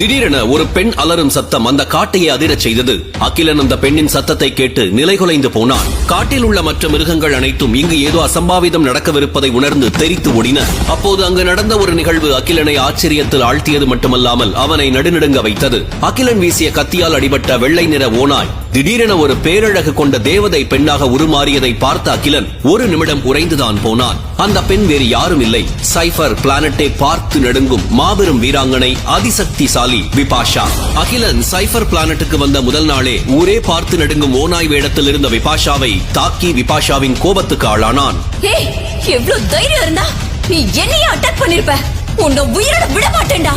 திடீரென ஒரு பெண் அலறும் சத்தம் அந்த காட்டையை அதிரச் செய்தது. அகிலன் அந்த பெண்ணின் சத்தத்தை கேட்டு நிலைகுலைந்து போனான். காட்டில் உள்ள மற்ற மிருகங்கள் அனைத்தும் இங்கு ஏதோ அசம்பாவிதம் நடக்கவிருப்பதை உணர்ந்து தெரித்து ஓடின. அப்போது அங்கு நடந்த ஒரு நிகழ்வு அகிலனை ஆச்சரியத்தில் ஆழ்த்தியது மட்டுமல்லாமல் அவனை நடுநடுங்க வைத்தது. அகிலன் வீசிய கத்தியால் அடிபட்ட வெள்ளை நிற ஓனாய் திடீரென ஒரு பேரழகு கொண்ட தேவதை பெண்ணாக உருமாறியதை பார்த்த அகிலன் ஒரு நிமிடம் உறைந்துதான் போனான். அந்த பெண் வேறு யாரும் இல்லை. சைஃபர் பிளானட்டை பார்த்து நடுங்கும் மாபெரும் வீராங்கனை அதிசக்திசாலி விபாஷா. அகிலன் சைஃபர் பிளானட்டுக்கு வந்த முதல் நாளே ஊரே பார்த்து நடுங்கும் ஓநாய் வேடத்தில் இருந்த விபாஷாவை தாக்கி விபாஷாவின் கோபத்துக்கு ஆளானான். எவ்வளவு தைரியம் இருந்தா? நீ என்னைய அட்டாக் பண்ணிருப்ப. உன்னை உயிரோட விட மாட்டேன்டா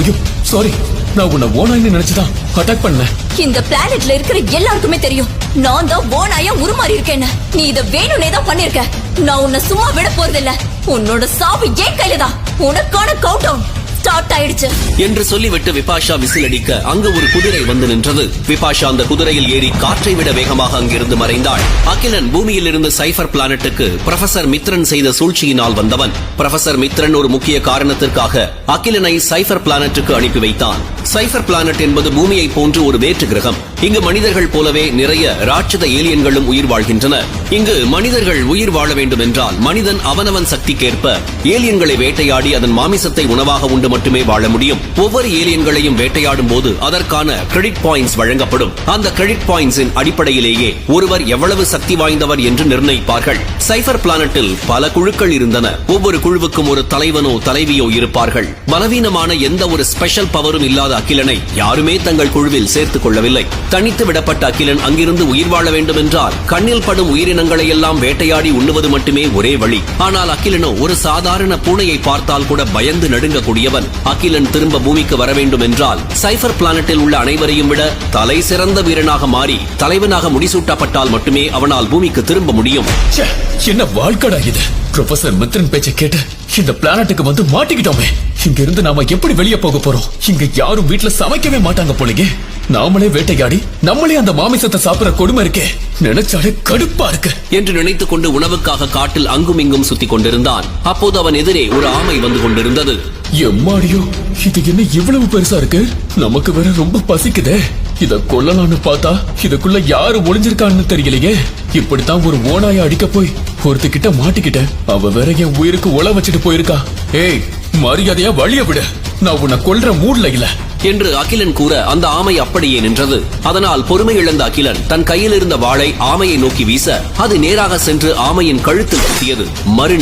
ஐயோ சாரி நான் உன்னை ஓனாயின்னு நினைச்சுதான். அட்டாக் பண்ணேன் இந்த பிளானட்ல இருக்கிற எல்லாருக்குமே தெரியும். நான் தான் ஓனாயா உருமாறி இருக்கேன்னு. நீ இத வேணும்னே தான் பண்ணிருக்க. நான் உன்னை சும்மா விட போறதில்ல. உன்னோட சாவு ஏன் கையில தான். உனக்கான கவுண்ட் டவுன் ஸ்டார்ட் ஆயிடுச்சு. என்று சொல்லிவிட்டு விபாஷா விசிலடிக்க அங்கு ஒரு குதிரை வந்து நின்றது. விபாஷா அந்த குதிரையில் ஏறி காற்றை விட வேகமாக அங்கிருந்து மறைந்தாள். அகிலன் பூமியில் இருந்து சைஃபர் பிளானட்டுக்கு ப்ரொஃபசர் மித்ரன் செய்த சூழ்ச்சியினால் வந்தவன். ப்ரொஃபசர் மித்ரன் ஒரு முக்கிய காரணத்திற்காக அகிலனை சைஃபர் பிளானட்டுக்கு அனுப்பி வைத்தான். சைஃபர் பிளானட் என்பது பூமியை போன்று ஒரு வேற்று கிரகம் இங்கு மனிதர்கள் போலவே நிறைய ராட்சத ஏலியன்களும் உயிர் வாழ்கின்றன. இங்கு மனிதர்கள் உயிர் வாழ வேண்டும் என்றால் மனிதன் அவனவன் சக்திக்கேற்ப ஏலியன்களை வேட்டையாடி அதன் மாமிசத்தை உணவாக உண்டு மட்டுமே வாழ முடியும். ஒவ்வொரு ஏலியன்களையும் வேட்டையாடும் போது அதற்கான கிரெடிட் பாயிண்ட்ஸ் வழங்கப்படும். அந்த கிரெடிட் பாயிண்ட்ஸின் அடிப்படையிலேயே ஒருவர் எவ்வளவு சக்தி வாய்ந்தவர் என்று நிர்ணயிப்பார்கள். சைபர் பிளானட்டில் பல குழுக்கள் இருந்தன. ஒவ்வொரு குழுவுக்கும் ஒரு தலைவனோ தலைவியோ இருப்பார்கள். பலவீனமான எந்த ஒரு ஸ்பெஷல் பவரும் இல்லாத அகிலனை யாருமே தங்கள் குழுவில் சேர்த்துக் கொள்ளவில்லை. தனித்து விடப்பட்ட அகிலன் அங்கிருந்து உயிர் வாழ வேண்டும் என்றால் கண்ணில் படும் உயிரினங்களை எல்லாம் வேட்டையாடி உண்ணுவது மட்டுமே ஒரே வழி. ஆனால் அகிலனோ ஒரு சாதாரண பூனையை பார்த்தால் கூட பயந்து நடுங்கக்கூடியவன். அகிலன் திரும்ப பூமிக்கு வர வேண்டும் என்றால் சைபர் பிளானட்டில் உள்ள அனைவரையும் விட தலை சிறந்த வீரனாக மாறி தலைவனாக முடிசூட்டப்பட்டால் மட்டுமே அவனால் பூமிக்கு திரும்ப முடியும். ச்சே, என்ன வாழ்க்கடா இது? ப்ரொஃபசர் மித்ரன் பேச்சை கேட்டு இந்த பிளானட்டுக்கு வந்து மாட்டிக்கிட்டோமே. இங்க இருந்து நாம எப்படி வெளியே போக போறோம்? இங்க யாரும் வீட்ல சமைக்கவே மாட்டாங்க போலீங்க நாமளே வேட்டையாடி நம்மளே அந்த மாமிசத்தை சாப்பிடுற கொடுமை இருக்கே. நினைச்சாலே கடுப்பா இருக்கு. என்று நினைத்துக் கொண்டு உணவுக்காக காட்டில் அங்கும் இங்கும் சுத்திக் கொண்டிருந்தான். அப்போது அவன் எதிரே ஒரு ஆமை வந்து கொண்டிருந்தது. எம்மாடியோ இது என்ன இவ்வளவு பெருசா இருக்கு? நமக்கு வேற ரொம்ப பசிக்குதே. இத கொல்லலாம்னு பார்த்தா இதுக்குள்ள யாரு ஒளிஞ்சிருக்கான்னு தெரியலையே. இப்படித்தான் ஒரு ஓனாய அடிக்க போய் ஒருத்திக்கிட்ட மாட்டிக்கிட்டேன். அவ வேற என் உயிருக்கு உல வச்சுட்டு போயிருக்கா. ஏய் மரியாதையா வழிய விடு. நான் உன்னை கொல்ற மூட்ல இல்ல. என்று அகிலன் கூற அந்த ஆமை அப்படியே நின்றது. அதனால் பொறுமை இழந்த அகிலன் தன் கையில் இருந்த வாளை ஆமையை நோக்கி வீச அது நேராக சென்று ஆமையின் கழுத்தில் குத்தியது. மறு